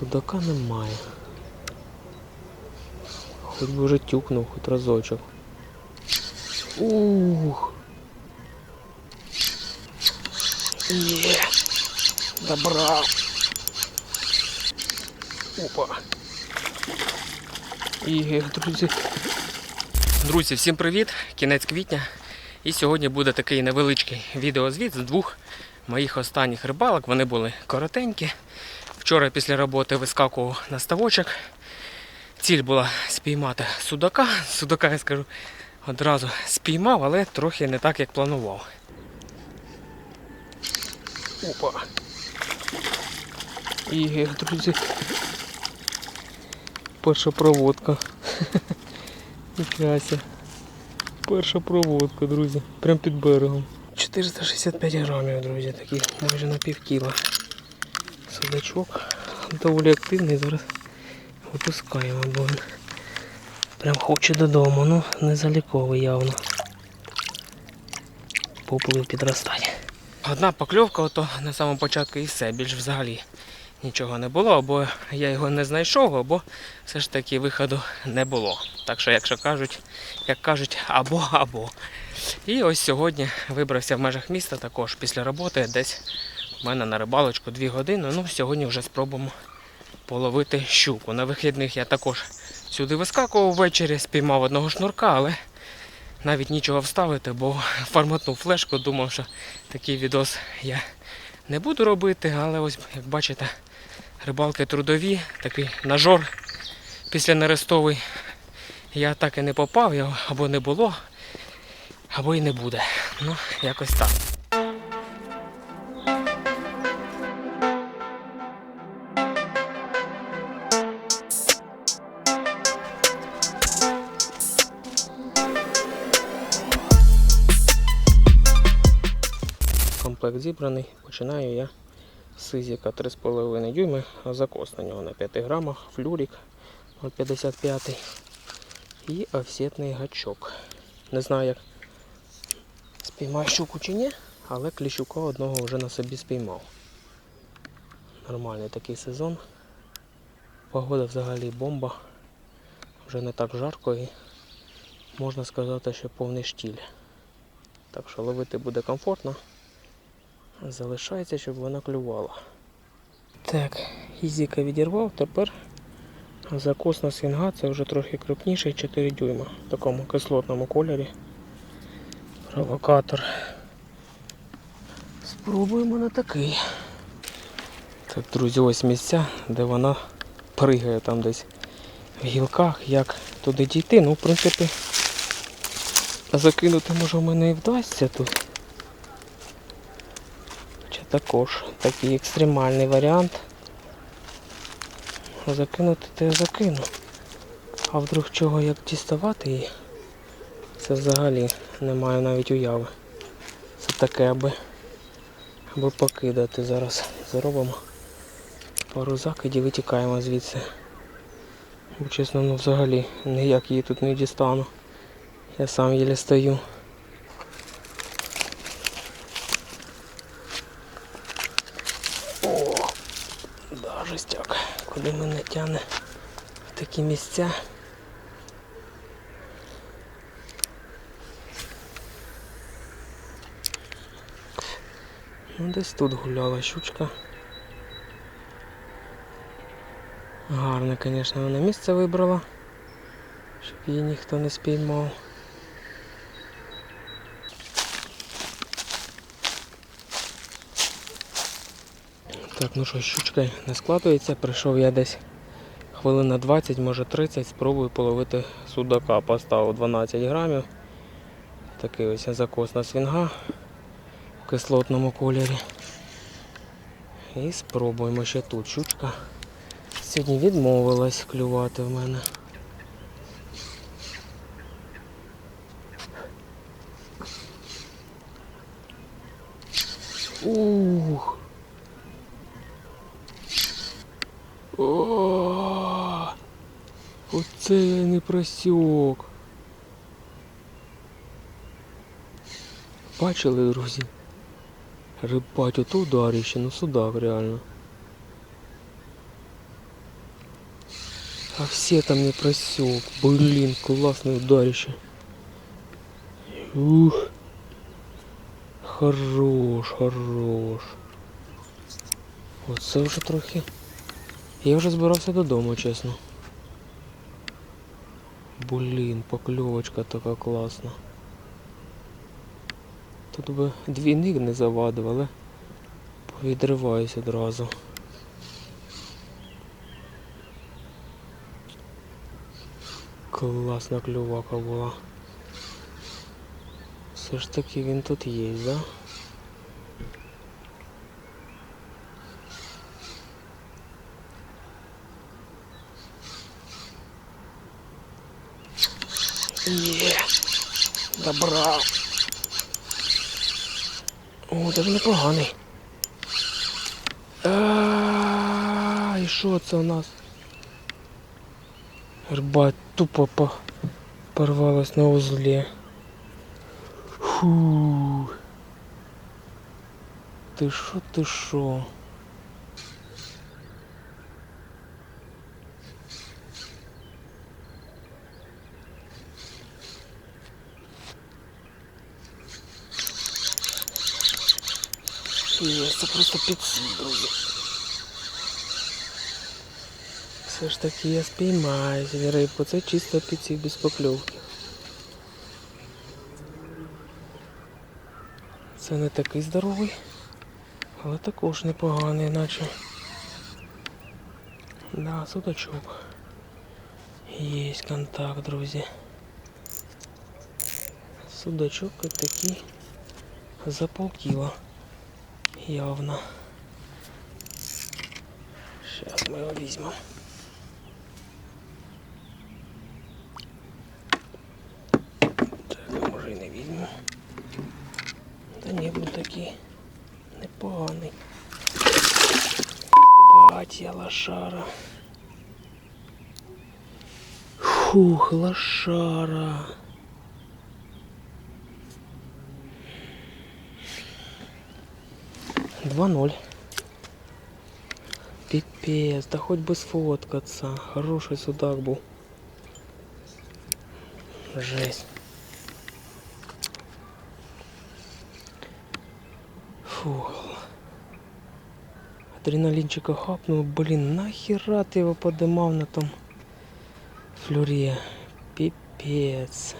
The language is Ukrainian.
Судака немає. Хоч би вже тюкнув, хоч разочок. Ух. Є. Добрав. Опа. І, друзі. Друзі, всім привіт! Кінець квітня. І сьогодні буде такий невеличкий відеозвіт з двох моїх останніх рибалок. Вони були коротенькі. Вчора після роботи вискакував на ставочок. Ціль була спіймати судака. Судака, я скажу, одразу спіймав, але трохи не так, як планував. Опа. І, друзі, перша проводка. Ніфіася. Перша проводка, друзі. Прям під берегом. 465 грамів, друзі, такі майже на пів кіла. Судачок доволі активний, зараз випускаємо, бо він прям хоче додому, ну не заліковий явно. Поплив підростати. Одна покльовка, ото на самому початку і все, більш взагалі нічого не було, або я його не знайшов, або все ж таки виходу не було. Так що, якщо кажуть, як кажуть, або або. І ось сьогодні вибрався в межах міста також після роботи, десь у мене на рибалочку 2 години. Ну, сьогодні вже спробуємо половити щуку. На вихідних я також сюди вискакував ввечері, спіймав одного шнурка, але навіть нічого вставити, бо форматнув флешку, думав, що такий відос я не буду робити, але ось, як бачите, рибалки трудові, такий нажор після нерестовий. Я так і не попав, або не було, або і не буде. Ну, якось так. Комплект зібраний. Починаю я з сизіка 3,5 дюйми, закос на нього на 5 грамах, флюрик 0,55 і офсетний гачок. Не знаю, як спіймаю щуку чи ні, але кліщука одного вже на собі спіймав. Нормальний такий сезон. Погода взагалі бомба. Вже не так жарко і можна сказати, що повний штіль. Так що ловити буде комфортно. Залишається, щоб вона клювала. Так, ізіка відірвав, тепер закос на свінга це вже трохи крупніший 4 дюйма в такому кислотному кольорі. Провокатор. Спробуємо на такий. Так, друзі, ось місця, де вона пригає там десь в гілках, як туди дійти. Ну, в принципі, закинути може в мене і вдасться тут. Чи також такий екстремальний варіант. Закинути то я закину. А вдруг чого як діставати її? Це взагалі не маю навіть уяви. Це таке аби, аби покидати. Зараз зробимо пару закидів і тікаємо звідси. Бо чесно, ну взагалі ніяк її тут не дістану. Я сам їлі стою. О, да, жестяк. Куди мене тягне в такі місця. Десь тут гуляла щучка. Гарне, звісно, вона місце вибрала, щоб її ніхто не спіймав. Так, ну що, щучка не складується. Прийшов я десь хвилин на 20, може 30, спробую половити судака. Поставив 12 грамів. Такий ось закос на свінга кислотному кольорі. І спробуємо ще тут. Щучка сьогодні відмовилась клювати в мене. Ух! О, Оце я не просік. Бачили, друзі? Рибать, ото ударище, ну судак реально. А все там не просек. Блин, классное ударище. Ух. Хорош, хорош. Оце вже трохи. Я вже збирався додому, чесно. Блін, покльовочка така класна. Тут би двійник не завадив, але повідриваюсь одразу. Класна клювака була. Все ж таки він тут є, да? Є, добрав. О, даже непоганий. А, і що це у нас? Рба тупо по... порвалась на узлі. Фу. Ти що, ти що? Це просто друзі. Все ж таки я спіймаю собі рибку. Це чисто підсів без покльовки. Це не такий здоровий, але також непоганий, наче. Да, судачок. Є контакт, друзі. Судачок такий за полкіла. Явно. Сейчас мы его возьмем. Так, може і не візьму. Та ні, був такий непоганий. Батя лошара. Фух, лошара. Два ноль. Пипец, да хоть бы сфоткаться. Хороший судак был. Жесть. Фух. Адреналинчика хапнул. Блин, нахера ты его подымал на том флюре? Пипец.